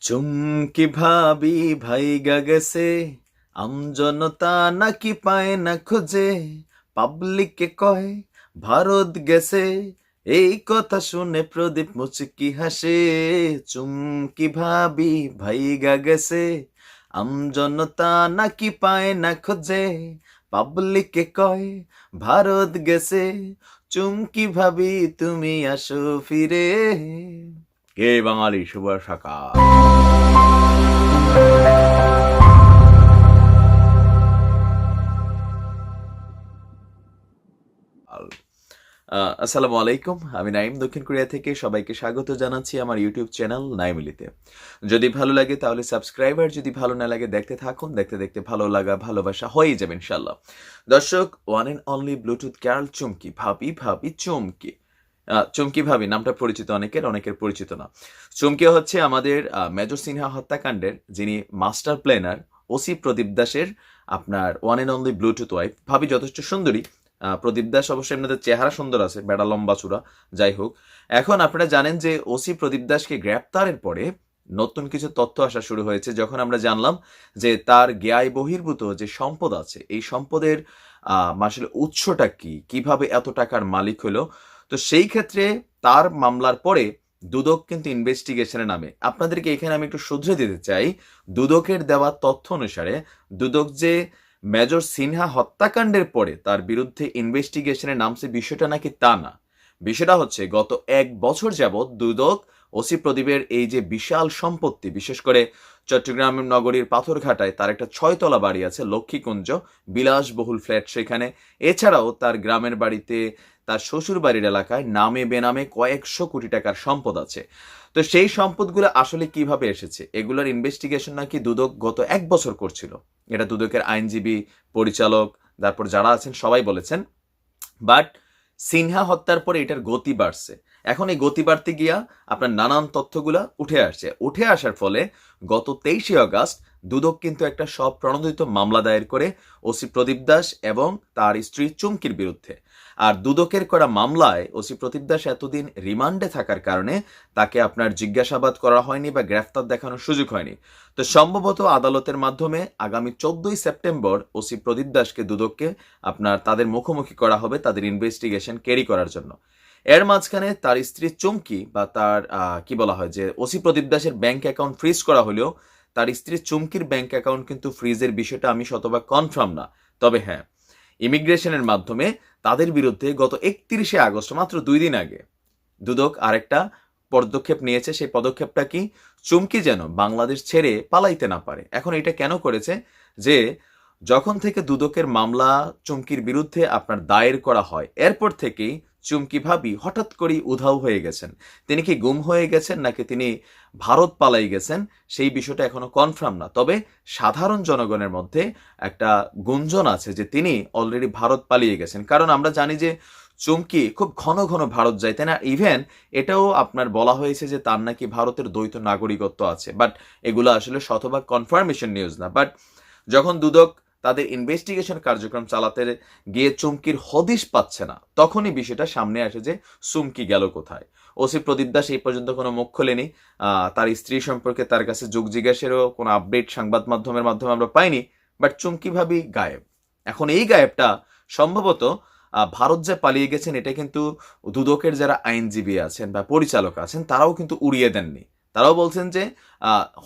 চুমকি ভাবি ভাইগা গেছে আমজনতা নাকি পায় না খোঁজে। পাবলিকে কয়, ভারত গেছে। এই কথা শুনে প্রদীপ মুচকি হাসে। চুমকি ভাবি ভাইগা গেছে আমজনতা নাকি পায় না খোঁজে। পাবলিকে কয়, ভারত গেছে। চুমকি ভাবি, তুমি আসো ফিরে। কে বাঙালি, শুভ সকাল। আসসালামু আলাইকুম। আমি নাইম দক্ষিণ কোরিয়া থেকে সবাইকে স্বাগত জানাচ্ছি আমার ইউটিউব চ্যানেল নাইমিলিতে। যদি ভালো লাগে তাহলে সাবস্ক্রাইবার যদি ভালো না লাগে দেখতে থাকুন, দেখতে দেখতে ভালো লাগা, ভালোবাসা হয়ে যাবে ইনশাল্লাহ দর্শক ওয়ান অ্যান্ড অনলি ব্লুটুথ ক্যারল চুমকি, ভাবি ভাবি, চুমকি। চুমকি, ভাবি, নামটা পরিচিত অনেকের অনেকের পরিচিত না। চুমকি হচ্ছে আমাদের মেজর সিনহা হত্যাকাণ্ডের, যিনি মাস্টার প্ল্যানার ওসি প্রদীপ দাসের আপনার one and only bluetooth wife ভাবি যথেষ্ট সুন্দরী প্রদীপ দাস অবশ্যই আপনাদের চেহারা সুন্দর আছে, বেড়া লম্বা চূড়া, যাই হোক। এখন আপনারা জানেন যে ওসি প্রদীপ দাসকে গ্রেপ্তারের পরে নতুন কিছু তথ্য আসা শুরু হয়েছে। যখন আমরা জানলাম যে তার জ্ঞায় বহির্ভূত যে সম্পদ আছে, এই সম্পদের আসলে উৎসটা কি, কীভাবে এত টাকার মালিক হলো, তো সেই ক্ষেত্রে তার মামলার পরে দুদক কিন্তু ইনভেস্টিগেশনে নামে। আপনাদেরকে এখানে আমি একটু শুধরে দিতে চাই, দুদকের দেওয়া তথ্য অনুসারে দুদক যে মেজর সিনহা হত্যাকাণ্ডের পরে তার বিরুদ্ধে ইনভেস্টিগেশনে নামছে বিষয়টা নাকি তা না। বিষয়টা হচ্ছে, গত এক বছর যাবৎ দুদক ওসি প্রদীপের এই যে বিশাল সম্পত্তি, বিশেষ করে চট্টগ্রাম নগরীর পাথরঘাটায় তার একটা ছয়তলা বাড়ি আছে, লক্ষ্মীকুঞ্জ বিলাসবহুল ফ্ল্যাট সেখানে। এছাড়াও তার গ্রামের বাড়িতে তার শ্বশুর বাড়ির এলাকায় নামে বেনামে কয়েকশো কোটি টাকার সম্পদ আছে। তো সেই সম্পদগুলো আসলে কীভাবে এসেছে? এগুলোর ইনভেস্টিগেশন নাকি দুদক গত এক বছর করছিল। এটা দুদকের আইনজীবী, পরিচালক, তারপর যারা আছেন সবাই বলেছেন। বাট সিনহা হত্যার পরে এটার গতি বাড়ছে। এখন এই গতি বাড়তে গিয়া আপনার নানান তথ্যগুলা উঠে আসছে। উঠে আসার ফলে গত তেইশে আগস্ট দুদক কিন্তু একটা সব প্রণোদিত মামলা দায়ের করে ওসি প্রদীপ দাস এবং তার স্ত্রী চুমকির বিরুদ্ধে। আর দুদকের করা মামলায় ওসি প্রদীপ দাস এতদিন রিমান্ডে থাকার কারণে তাকে আপনার জিজ্ঞাসাবাদ করা হয়নি বা গ্রেফতার দেখানোর সুযোগ হয়নি। তো সম্ভবত আদালতের মাধ্যমে আগামী চোদ্দই সেপ্টেম্বর ওসি প্রদীপ দাসকে দুদককে আপনার তাদের মুখোমুখি করা হবে তাদের ইনভেস্টিগেশন ক্যারি করার জন্য। এর মাঝখানে তার স্ত্রী চুমকি বা তার কি বলা হয় যে ওসি প্রদীপ দাসের ব্যাংক অ্যাকাউন্ট ফ্রিজ করা হলেও তার স্ত্রী চুমকির ব্যাংক অ্যাকাউন্ট কিন্তু ফ্রিজের বিষয়টা আমি শতভাগ কনফার্ম না। তবে হ্যাঁ ইমিগ্রেশনের মাধ্যমে তাদের বিরুদ্ধে গত একত্রিশে আগস্ট, মাত্র দুই দিন আগে, দুদক আরেকটা পদক্ষেপ নিয়েছে। সেই পদক্ষেপটা কি? চুমকি যেন বাংলাদেশ ছেড়ে পালাইতে না পারে। এখন এটা কেন করেছে? যে যখন থেকে দুদকের মামলা চুমকির বিরুদ্ধে আপনার দায়ের করা হয়, এরপর থেকেই চুমকি ভাবি হঠাৎ করেই উধাও হয়ে গেছেন। তিনি কি গুম হয়ে গেছেন নাকি তিনি ভারত পালাই গেছেন, সেই বিষয়টা এখনও কনফার্ম না। তবে সাধারণ জনগণের মধ্যে একটা গুঞ্জন আছে যে তিনি অলরেডি ভারত পালিয়ে গেছেন। কারণ আমরা জানি যে চুমকি খুব ঘন ঘন ভারত যাইতেন আর ইভেন এটাও আপনার বলা হয়েছে যে তার নাকি ভারতের দ্বৈত নাগরিকত্ব আছে। বাট এগুলো আসলে শতভাগ কনফার্মেশন নিউজ না। বাট যখন দুদক তাদের ইনভেস্টিগেশন কার্যক্রম চালাতে গিয়ে চুমকির হদিশ পাচ্ছে না। তখনই বিষয়টা সামনে আসে যে চুমকি গেল কোথায়? ওসি প্রদীপ দাস এই পর্যন্ত কোনো মুখ খোলেনি। তার স্ত্রী সম্পর্কে তার কাছে যোগ জিজ্ঞাসেরও কোনো আপডেট সংবাদ মাধ্যমের মাধ্যমে আমরা পাইনি বাট চুমকি ভাবি গায়েব। এখন এই গায়েবটা সম্ভবত ভারত যে পালিয়ে গেছেন, এটা কিন্তু দুদকের যারা আইনজীবী আছেন বা পরিচালক আছেন, তারাও কিন্তু উড়িয়ে দেননি। তারাও বলছেন যে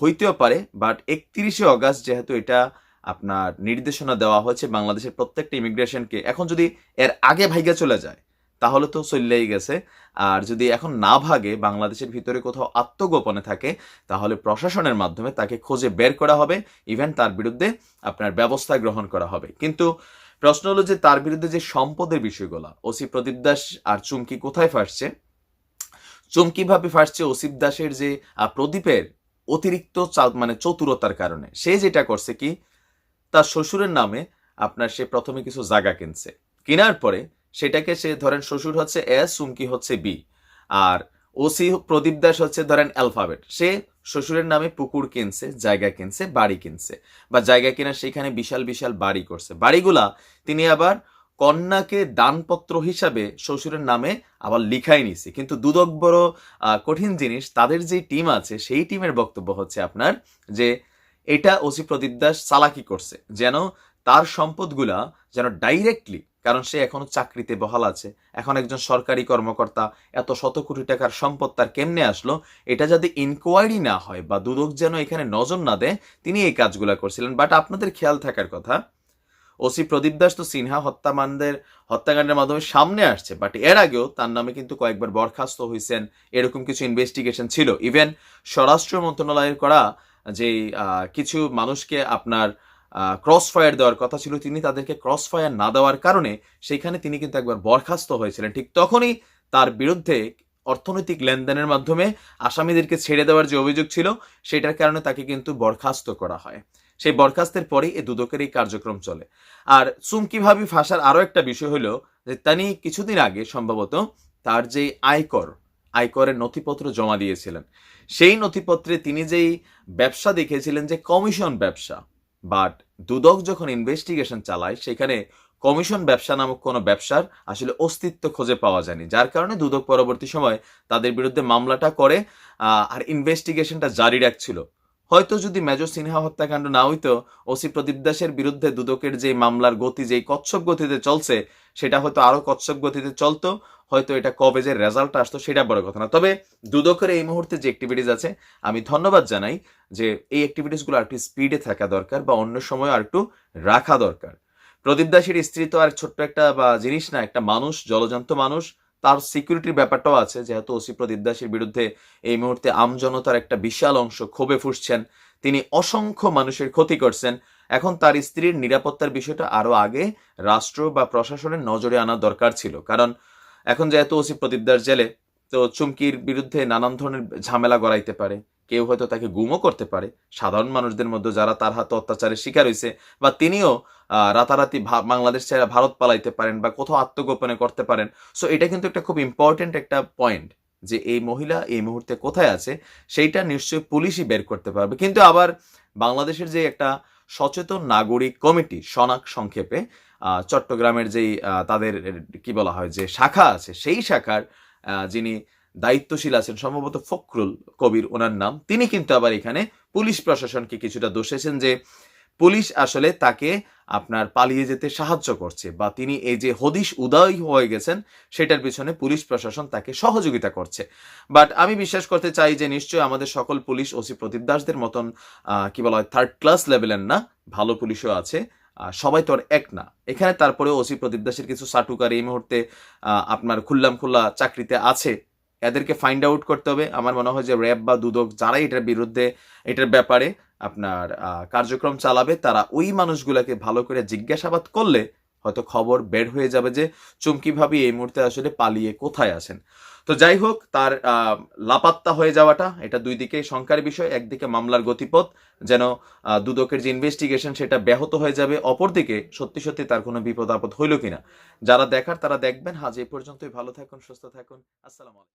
হইতেও পারে বাট একত্রিশে অগাস্ট যেহেতু এটা আপনার নির্দেশনা দেওয়া হয়েছে বাংলাদেশের প্রত্যেকটা ইমিগ্রেশনকে। এখন যদি এর আগে ভাইগা চলে যায়, তাহলে তো চললেই গেছে। আর যদি এখন না ভাগে বাংলাদেশের ভিতরে কোথাও আত্মগোপনে থাকে, তাহলে প্রশাসনের মাধ্যমে তাকে খোঁজে বের করা হবে। ইভেন তার বিরুদ্ধে আপনার ব্যবস্থা গ্রহণ করা হবে। কিন্তু প্রশ্ন হলো যে তার বিরুদ্ধে যে সম্পদের বিষয়গুলো, ওসি প্রদীপ দাস আর চুমকি কোথায় ফাঁসছে? চুমকিভাবে ফাঁসছে ওসিফ দাসের যে প্রদীপের অতিরিক্ত মানে চতুরতার কারণে। সে যেটা করছে কি তার শ্বশুরের নামে আপনার সে প্রথমে কিছু জায়গা কিনছে। কেনার পরে সেটাকে সে ধরেন শ্বশুর হচ্ছে এস চুমকি হচ্ছে বি। আর ওসি প্রদীপ দাস হচ্ছে ধরেন অ্যালফাবেট। সে শ্বশুরের নামে পুকুর কিনছে, জায়গা কিনছে, বাড়ি কিনছে। বা জায়গা কিনা সেখানে বিশাল বিশাল বাড়ি করছে। বাড়িগুলা তিনি আবার কন্যাকে দানপত্র হিসাবে শ্বশুরের নামে আবার লিখাই নিছে। কিন্তু দুদক বড় কঠিন জিনিস, তাদের যে টিম আছে, সেই টিমের বক্তব্য হচ্ছে আপনার যে এটা ওসি প্রদীপ দাস চালাকি করছে, যেন তার সম্পদগুলা যেন ডাইরেক্টলি কারণ সে এখনও চাকরিতে বহাল আছে, এখন একজন সরকারি কর্মকর্তা এত শত কোটি টাকার সম্পদ তার কেমনে আসলো, এটা যদি ইনকোয়ারি না হয় বা দুদক যেন এখানে নজর না দেয়, তিনি এই কাজগুলা করছিলেন। বাট আপনাদের খেয়াল থাকার কথা, ওসি প্রদীপ দাস তো সিনহা হত্যামানদের হত্যাকাণ্ডের মাধ্যমে সামনে আসছে বাট এর আগেও তার নামে কিন্তু কয়েকবার বরখাস্ত হয়েছেন এরকম কিছু ইনভেস্টিগেশন ছিল। ইভেন স্বরাষ্ট্র মন্ত্রণালয়ের করা যে কিছু মানুষকে আপনার ক্রস ফায়ার দেওয়ার কথা ছিল, তিনি তাদেরকে ক্রস ফায়ার না দেওয়ার কারণে সেখানে তিনি কিন্তু একবার বরখাস্ত হয়েছিলেন। ঠিক তখনই তার বিরুদ্ধে অর্থনৈতিক লেনদেনের মাধ্যমে আসামিদেরকে ছেড়ে দেওয়ার যে অভিযোগ ছিল, সেটার কারণে তাকে কিন্তু বরখাস্ত করা হয়। সেই বরখাস্তের পরেই এই দুদকের এই কার্যক্রম চলে। আর চুমকি ভাবি ফাঁসার আরও একটা বিষয় হলো যে, তিনি কিছুদিন আগে সম্ভবত তার যে আয়কর আয়করের নথিপত্র জমা দিয়েছিলেন। সেই নথিপত্রে তিনি যেই ব্যবসা দেখিয়েছিলেন যে কমিশন ব্যবসা, বাট দুদক যখন ইনভেস্টিগেশন চালায়, সেখানে কমিশন ব্যবসা নামক কোনো ব্যবসার আসলে অস্তিত্ব খুঁজে পাওয়া যায়নি। যার কারণে দুদক পরবর্তী সময় তাদের বিরুদ্ধে মামলাটা করে আর ইনভেস্টিগেশনটা জারি রাখছিল। হয়তো যদি মেজর সিনহা হত্যাকাণ্ড না হইতো, ওসি প্রদীপ দাসের বিরুদ্ধে দুদকের যে মামলার গতি, যেই কচ্ছপ গতিতে চলছে, সেটা হয়তো আরও কচ্ছপ গতিতে চলতো, হয়তো এটা কবে যে রেজাল্ট আসতো সেটা বড় কথা না। তবে দুদকের এই মুহূর্তে যে অ্যাক্টিভিটিস আছে, আমি ধন্যবাদ জানাই যে এই অ্যাক্টিভিটিসগুলো আর একটু স্পিডে থাকা দরকার বা অন্য সময় আর একটু রাখা দরকার। প্রদীপ দাসের স্ত্রী তো আর ছোট্ট একটা বা জিনিস না, একটা মানুষ, জলজন্ত মানুষ তার সিকিউরিটির ব্যাপারটাও আছে, যেহেতু ওসি প্রদীপ দাসের বিরুদ্ধে এই মুহূর্তে আমজনতার একটা বিশাল অংশ ক্ষোভে ফুসছেন। তিনি অসংখ্য মানুষের ক্ষতি করছেন। এখন তার স্ত্রীর নিরাপত্তার বিষয়টা আরও আগে রাষ্ট্র বা প্রশাসনের নজরে আনা দরকার ছিল। কারণ এখন যেহেতু ওসি প্রদীপ দাস জেলে, তো চুমকির বিরুদ্ধে নানান ধরনের ঝামেলা গড়াইতে পারে। কেউ হয়তো তাকে গুমও করতে পারে। সাধারণ মানুষদের মধ্যে যারা তার হাতে অত্যাচারের শিকার হয়েছে বা তিনিও রাতারাতি বাংলাদেশ ছেড়ে ভারত পালাইতে পারেন বা কোথাও আত্মগোপনে করতে পারেন। সো এটা কিন্তু একটা খুব ইম্পর্টেন্ট একটা পয়েন্ট যে এই মহিলা এই মুহূর্তে কোথায় আছে, সেইটা নিশ্চয়ই পুলিশই বের করতে পারবে। কিন্তু আবার বাংলাদেশের যে একটা সচেতন নাগরিক কমিটি সনাক সংক্ষেপে চট্টগ্রামের যেই তাদের, কি বলা হয়, যে শাখা আছে, সেই শাখার যিনি দায়িত্বশীল আছেন সম্ভবত ফখরুল কবির ওনার নাম। তিনি কিন্তু আবার এখানে পুলিশ প্রশাসনকে কিছুটা দোষেছেন যে পুলিশ আসলে তাকে আপনার পালিয়ে যেতে সাহায্য করছে বা তিনি এই যে হদিশ উদয় হয়ে গেছেন, সেটার পিছনে পুলিশ প্রশাসন তাকে সহযোগিতা করছে। বাট আমি বিশ্বাস করতে চাই যে নিশ্চয়ই আমাদের সকল পুলিশ ওসি প্রদীপ দাসদের মতন কি বলা হয় থার্ড ক্লাস লেভেলের না, ভালো পুলিশও আছে সবাই তো আর এক না। এখানে তারপরে ওসি প্রদীপ দাসের কিছু সাটুকার এই মুহূর্তে আপনার খুল্লাম খুল্লা চাকরিতে আছে। এদেরকে ফাইন্ড আউট করতে হবে। আমার মনে হয় যে র্যাব বা দুদক যারাই এটার বিরুদ্ধে, এটার ব্যাপারে আপনার কার্যক্রম চালাবে, তারা ওই মানুষগুলোকে ভালো করে জিজ্ঞাসাবাদ করলে হয়তো খবর বের হয়ে যাবে যে চুমকি ভাবি এই মুহূর্তে আসলে পালিয়ে কোথায় আছেন। তো যাই হোক, তার লাপাত্তা হয়ে যাওয়াটা, এটা দুই দিকে শঙ্কার বিষয়, একদিকে মামলার গতিপথ, যেন দুদকের যে ইনভেস্টিগেশন সেটা ব্যাহত হয়ে যাবে, অপরদিকে সত্যি সত্যি তার কোনো বিপদ আপদ হইল কিনা। যারা দেখার তারা দেখবেন। হাজ এই পর্যন্তই। ভালো থাকুন, সুস্থ থাকুন। আসসালামু